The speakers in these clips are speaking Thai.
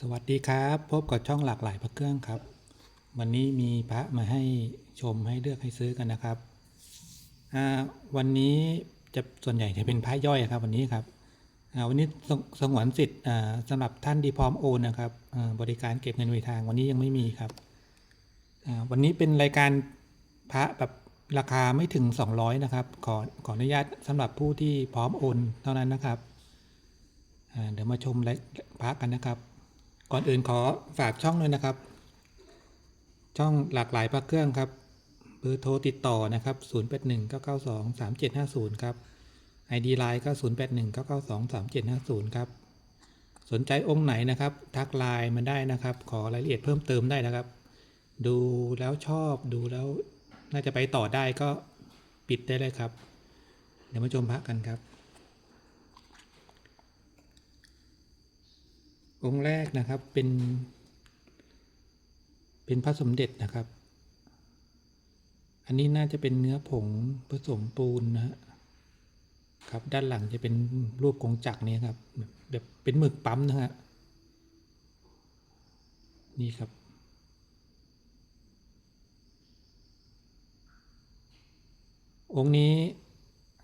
สวัสดีครับ พบกับช่องหลากหลายพระเครื่องครับ วันนี้มีพระมาให้ชมให้เลือกให้ซื้อกันนะครับวันนี้จะส่วนใหญ่จะเป็นพระย่อยครับ วันนี้ครับวันนี้สงสงวนสิทธิ์สำหรับท่านที่พร้อมโอนนะครับบริการเก็บเงินไว้ทางวันนี้ยังไม่มีครับวันนี้เป็นรายการพระแบบราคาไม่ถึง 200 นะครับ ขอขออนุญาตสำหรับผู้ที่พร้อมโอนเท่านั้นนะครับเดี๋ยวมาชมพระกันนะครับ ก่อนอื่นขอฝากช่องด้วยนะครับ ช่องหลากหลายพระเครื่องครับเบอร์โทรติดต่อนะครับ081 992 3750ครับ ID Line ก็081 992 3750ครับสนใจองค์ไหนนะครับ ทักไลน์มาได้นะครับ ขอรายละเอียดเพิ่มเติมได้นะครับ ดูแล้วชอบดูแล้วน่าจะไปต่อได้ก็ปิดได้เลยครับ เดี๋ยวมาชมพระกันครับ องค์แรกนะครับเป็น เป็นพระสมเด็จนะครับ อันนี้น่าจะเป็นเนื้อผงผสมปูนนะครับ ด้านหลังจะเป็นรูปกงจักรนี่ครับ แบบเป็นหมึกปั๊มนะฮะนี่ครับองค์นี้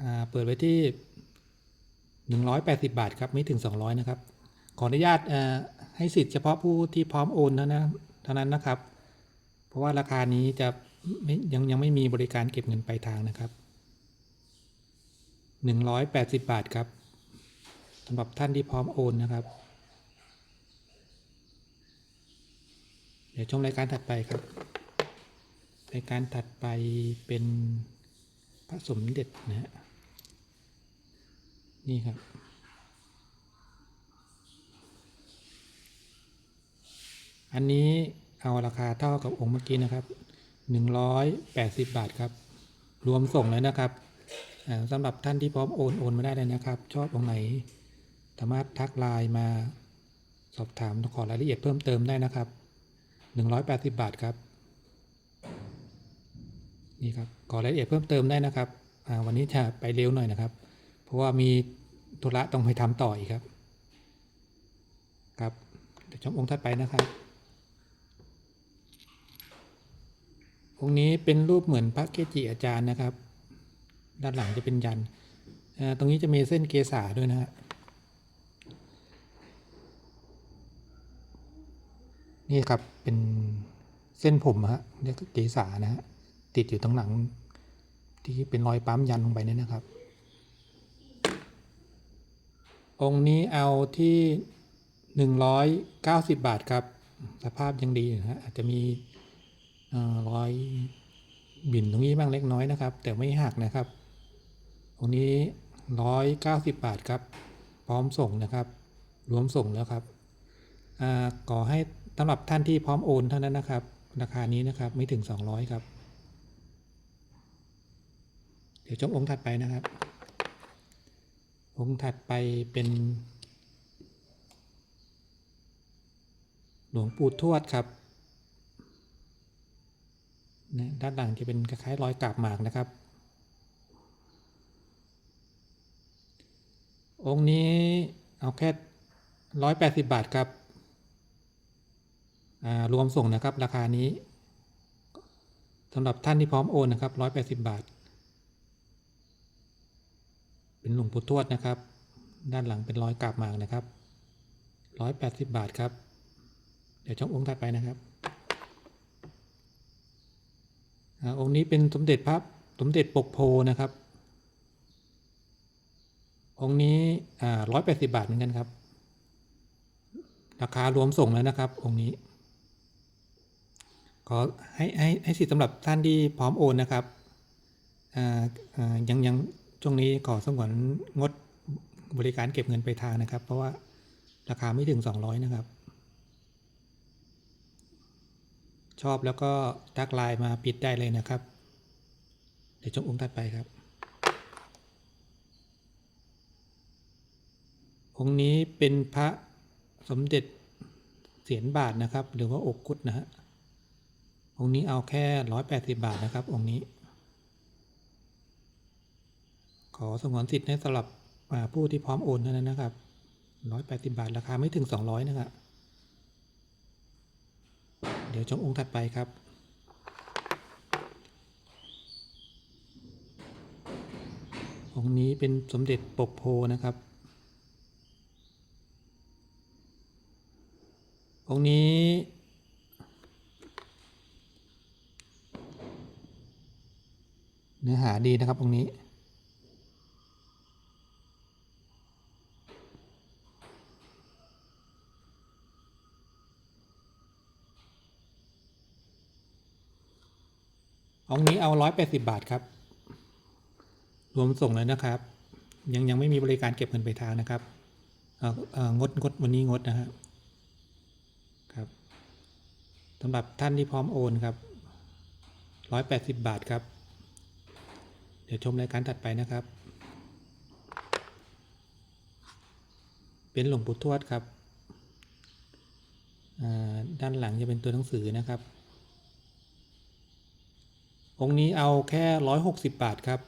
อ่าเปิดไว้ที่ 180 บาทครับ ไม่ถึง 200 นะครับ ขออนุญาตให้สิทธิ์เฉพาะผู้ที่พร้อมโอนเท่านั้นเท่านั้นนะครับ เพราะว่าราคานี้จะยังยังไม่มีบริการเก็บเงินปลายทางนะครับ180 บาทครับสำหรับท่านที่พร้อมโอนนะครับ เดี๋ยวชมรายการถัดไปครับรายการถัดไปเป็นพระสมเด็จนะฮะนี่ครับ อันนี้เอาราคาเท่ากับองค์เมื่อกี้นะครับ 180 บาทครับ รวมส่งเลยนะครับอ่าสำหรับท่านที่พร้อมโอนโอนมาได้เลยนะครับ ชอบองค์ไหน สามารถทักไลน์มาสอบถามขอรายละเอียดเพิ่มเติมได้นะครับ 180 บาทครับ นี่ครับ ขอรายละเอียดเพิ่มเติมได้นะครับอ่าวันนี้จะไปเร็วหน่อยนะครับ เพราะว่ามีธุระต้องไปทำต่ออีกครับ ครับเดี๋ยวชมองค์ถัดไปนะครับ องค์นี้เป็นรูปเหมือนพระเกจิอาจารย์นะครับ ด้านหลังจะเป็นยัน ตรงนี้จะมีเส้นเกษาด้วยนะฮะนี่ครับเป็นเส้นผมฮะเรียกเกษานะฮะติดอยู่ตรงหลัง ที่เป็นรอยปั๊มยันลงไปเนี่ยนะครับ องค์นี้เอาที่หนึ่งร้อยเก้าสิบบาทครับ สภาพยังดีนะฮะอาจจะมี ร้อยบิ่นตรงนี้บ้างเล็กน้อยนะครับ แต่ไม่หักนะครับ ตรงนี้ร้อยเก้าสิบบาทครับ พร้อมส่งนะครับ รวมส่งแล้วครับอ่าขอให้สำหรับท่านที่พร้อมโอนเท่านั้นนะครับ ราคานี้นะครับไม่ถึง 200 ครับ เดี๋ยวชมองค์ถัดไปนะครับ องค์ถัดไปเป็น หลวงปู่ทวดครับ นะด้านหลังจะเป็นคล้ายๆรอยกาบหมากนะครับ องค์นี้เอาแค่ร้อยแปดสิบาทครับรวมส่งนะครับราคานี้สำหรับท่านที่พร้อมโอนนะครับร้อยแปดสิบาท เป็นหลวงปู่ทวดนะครับ ด้านหลังเป็นรอยกาบหมากนะครับร้อยแปดสิบาทครับ เดี๋ยวชมองค์ถัดไปนะครับ องค์นี้เป็นสมเด็จพระสมเด็จปกโพนะครับ องค์นี้ร้อยแปดสิบาทเหมือนกันครับ ราคารวมส่งแล้วนะครับ องค์นี้ขอให้ให้ให้สิทธิ์สำหรับท่านที่พร้อมโอนนะครับยังยังช่วงนี้ขอสงวนงดบริการเก็บเงินไปทางนะครับ เพราะว่าราคาไม่ถึง 200 นะครับ ชอบแล้วก็ทักไลน์มาปิดได้เลยนะครับ เดี๋ยวชมองค์ถัดไปครับ องค์นี้เป็นพระสมเด็จเสียนบาทนะครับ หรือว่าอกกุดนะฮะองค์นี้เอาแค่ร้อยแปดสิบาทนะครับ องค์นี้ ขอสงวนสิทธิ์ให้สำหรับผู้ที่พร้อมโอนเท่านั้นนะครับร้อยแปดสิบาทราคาไม่ถึงสองร้อยนะครับ เดี๋ยวชมองค์ถัดไปครับ องค์นี้เป็นสมเด็จปกโพนะครับ องค์นี้ เนื้อหาดีนะครับองค์นี้ องนี้เอาร้อยแปดสิบาทครับ รวมส่งเลยนะครับ ยังยังไม่มีบริการเก็บเงินปลายทางนะครับเออเอองดงดวันนี้งดนะฮะครับสำหรับท่านที่พร้อมโอนครับร้อยแปดสิบบาทครับ เดี๋ยวชมรายการถัดไปนะครับ เป็นหลวงปู่ทวดครับอ่าด้านหลังจะเป็นตัวหนังสือนะครับ องค์นี้เอาแค่ร้อยหกสิบบาทครับ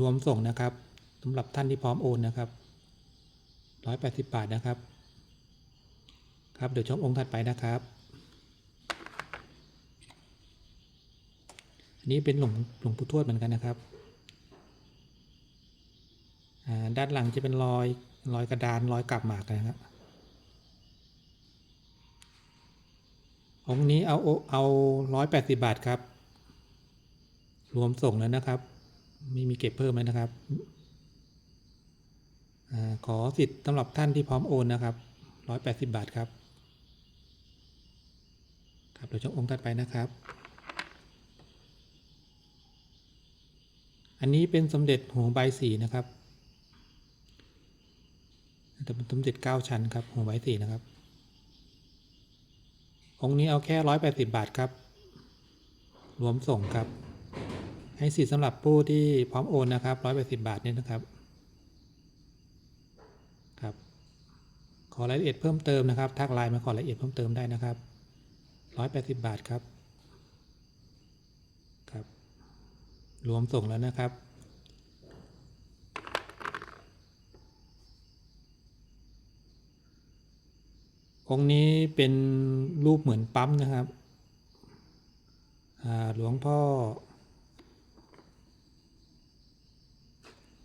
รวมส่งนะครับสำหรับท่านที่พร้อมโอนนะครับร้อยแปดสิบบาทนะครับ ครับเดี๋ยวชมองค์ถัดไปนะครับ อันนี้เป็นหลวงหลวงปู่ทวดเหมือนกันนะครับด้านหลังจะเป็นรอยรอยกระดานรอยกลับหมากนะครับองค์นี้เอาเอาร้อยแปดสิบบาทครับ รวมส่งแล้วนะครับ ไม่มีเก็บเพิ่มแล้วนะครับอขอสิทธิ์สำหรับท่านที่พร้อมโอนนะครับร้อยแปดสิบบาทครับ ครับเดี๋ยวชมองค์ถัดไปนะครับ อันนี้เป็นสมเด็จหัวใบสีนะครับแต่เป็นสมเด็จเก้าชั้นครับหัวใบสีนะครับ องค์นี้เอาแค่ร้อยแปดสิบบาทครับ รวมส่งครับ ให้สิทธิ์สำหรับผู้ที่พร้อมโอนนะครับร้อยแปดสิบบาทนี่นะครับครับ ขอรายละเอียดเพิ่มเติมนะครับทักไลน์มาขอรายละเอียดเพิ่มเติมได้นะครับร้อยแปดสิบบาทครับครับ รวมส่งแล้วนะครับองค์นี้เป็นรูปเหมือนปั๊มนะครับอ่าหลวงพ่อ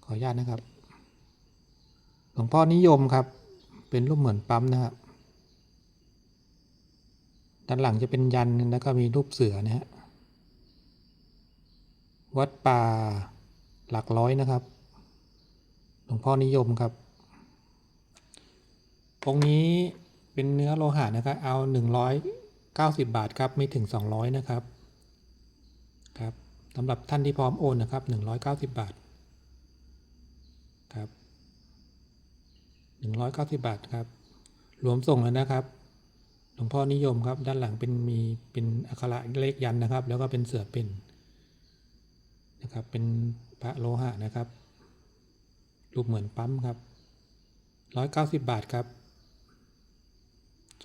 ออนุญาตนะครับ หลวงพ่อนิยมครับ เป็นรูปเหมือนปั๊มนะครับ ด้านหลังจะเป็นยันแล้วก็มีรูปเสือนะฮะ วัดป่าหลักร้อยนะครับ หลวงพ่อนิยมครับองค์นี้เป็นเนื้อโลหะนะครับ เอา 190 บาทครับ ไม่ถึง 200 นะครับ ครับสำหรับท่านที่พร้อมโอนนะครับ 190 บาท ครับหนึ่งร้อยเก้าสิบบาทครับ รวมส่งแล้วนะครับ หลวงพ่อนิยมครับ ด้านหลังเป็นมีเป็นอักขระเลขยันนะครับ แล้วก็เป็นเสือเป็นนะครับ เป็นพระโลหะนะครับ รูปเหมือนปั๊มครับร้อยเก้าสิบบาทครับ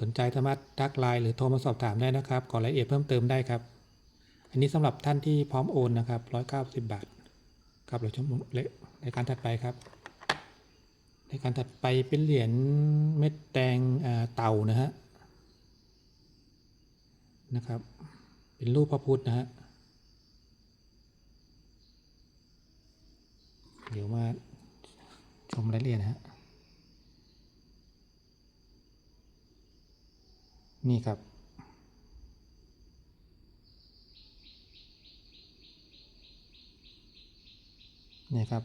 สนใจสามารถทักไลน์หรือโทรมาสอบถามได้นะครับ ขอรายละเอียดเพิ่มเติมได้ครับ อันนี้สำหรับท่านที่พร้อมโอนนะครับร้อยเก้าสิบบาท ครับเราชมรายการถัดไปครับ รายการถัดไปเป็นเหรียญเม็ดแดงเต่านะฮะนะครับ เป็นรูปพระพุทธนะฮะเดี๋ยวมาชมรายละเอียดนะฮะนี่ครับนี่ครับ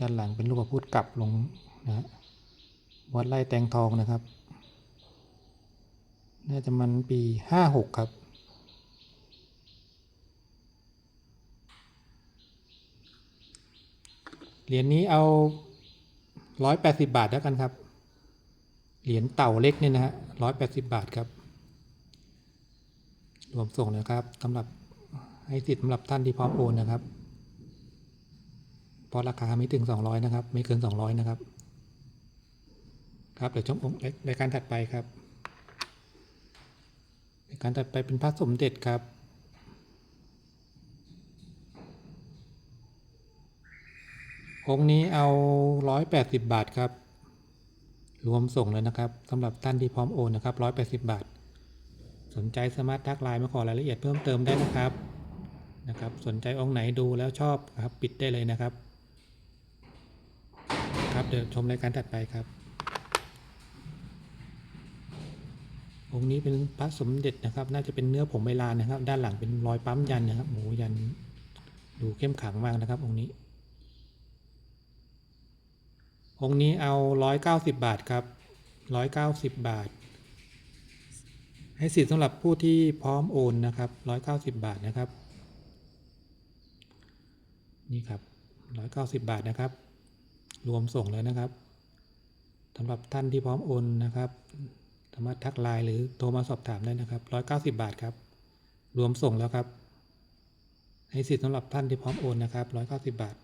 ด้านหลังเป็นรูปพระพุทธกลับลง นะวัดไร่แตงทองนะครับ น่าจะมันปีห้าหกครับเหรียญนี้เอาร้อยแปดสิบาทแล้วกันครับ เหรียญเต่าเล็กเนี่ยนะฮะร้อยแปดสิบบาทครับ รวมส่งนะครับสำหรับให้สิทธิ์สำหรับท่านที่พร้อมโอนนะครับ เพราะราคาไม่ถึง200นะครับ ไม่เกิน200นะครับ ครับเดี๋ยวชมองค์รายการถัดไปครับรายการถัดไปเป็นพระสมเด็จครับองค์นี้เอา 180 บาทครับ รวมส่งเลยนะครับสำหรับท่านที่พร้อมโอนนะครับ 180 บาท สนใจสามารถทักไลน์มาขอรายละเอียดเพิ่มเติมได้นะครับนะครับ สนใจองค์ไหนดูแล้วชอบครับปิดได้เลยนะครับ ครับเดี๋ยวชมรายการถัดไปครับ องค์นี้เป็นพระสมเด็จนะครับ น่าจะเป็นเนื้อผงใบลานนะครับ ด้านหลังเป็นรอยปั๊มยันนะครับโอ้ยันดูเข้มขังมากนะครับ องค์นี้ องค์นี้เอาร้อยเก้าสิบบาทครับร้อยเก้าสิบบาท ให้สิทธิ์สำหรับผู้ที่พร้อมโอนนะครับร้อยเก้าสิบบาทนะครับ นี่ครับร้อยเก้าสิบบาทนะครับ รวมส่งเลยนะครับสำหรับท่านที่พร้อมโอนนะครับ สามารถทักไลน์หรือโทรมาสอบถามได้นะครับร้อยเก้าสิบบาทครับ รวมส่งแล้วครับ ให้สิทธิ์สำหรับท่านที่พร้อมโอนนะครับร้อยเก้าสิบบาท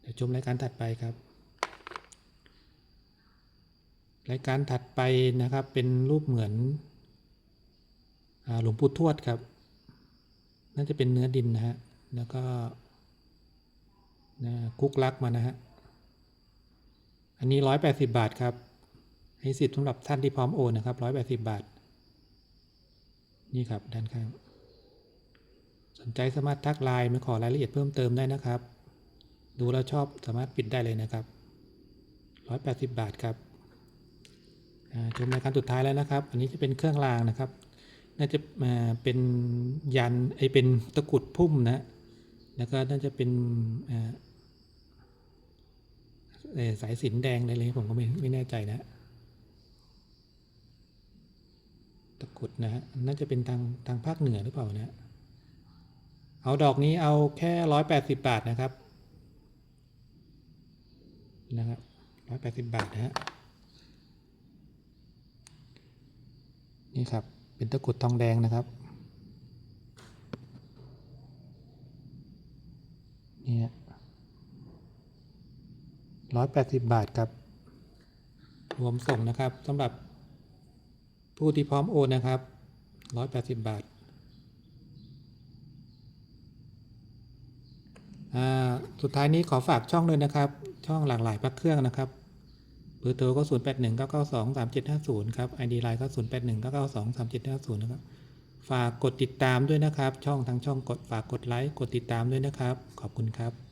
เดี๋ยวชมรายการถัดไปครับ รายการถัดไปนะครับเป็นรูปเหมือนอหลวงปู่ทวดครับ น่าจะเป็นเนื้อดินนะฮะ แล้วก็นะคุกลักมานะฮะ อันนี้ร้อยแปดสิบาทครับ ให้สิทธิ์สำหรับท่านที่พร้อมโอนนะครับร้อยแปดสิบบาท นี่ครับด้านข้าง สนใจสามารถทักไลน์มาขอรายละเอียดเพิ่มเติมได้นะครับ ดูแล้วชอบสามารถปิดได้เลยนะครับร้อยแปดสิบบาทครับชมรายการสุดท้ายแล้วนะครับ อันนี้จะเป็นเครื่องรางนะครับ น่าจะมาเป็นยันไอเป็นตะกุดพุ่มนะแล้วก็น่าจะเป็นสายสินแดงอะไรเลยผมก็ไม่ไม่แน่ใจนะ ตะกรุดนะฮะน่าจะเป็นทางทางภาคเหนือหรือเปล่านะเอาดอกนี้เอาแค่ร้อยแปดสิบบาทนะครับนะครับร้อยแปดสิบบาทนะฮะนี่ครับเป็นตะกรุดทองแดงนะครับเนี่ยร้อยแปดสิบบาทครับรวมส่งนะครับสำหรับ ผู้ที่พร้อมโอนนะครับร้อยแปดสิบบาทอ่าสุดท้ายนี้ขอฝากช่องด้วยนะครับ ช่องหลากหลายพระเครื่องนะครับเบอร์โทรก็ 0 8 1 9 9 2 3 7 5 0 ครับ ID ไลน์ก็ 0 8 1 9 9 2 3 7 5 0 นะครับ ฝากกดติดตามด้วยนะครับ ช่องทางช่องกดฝากกดไลค์ กดติดตามด้วยนะครับ ขอบคุณครับ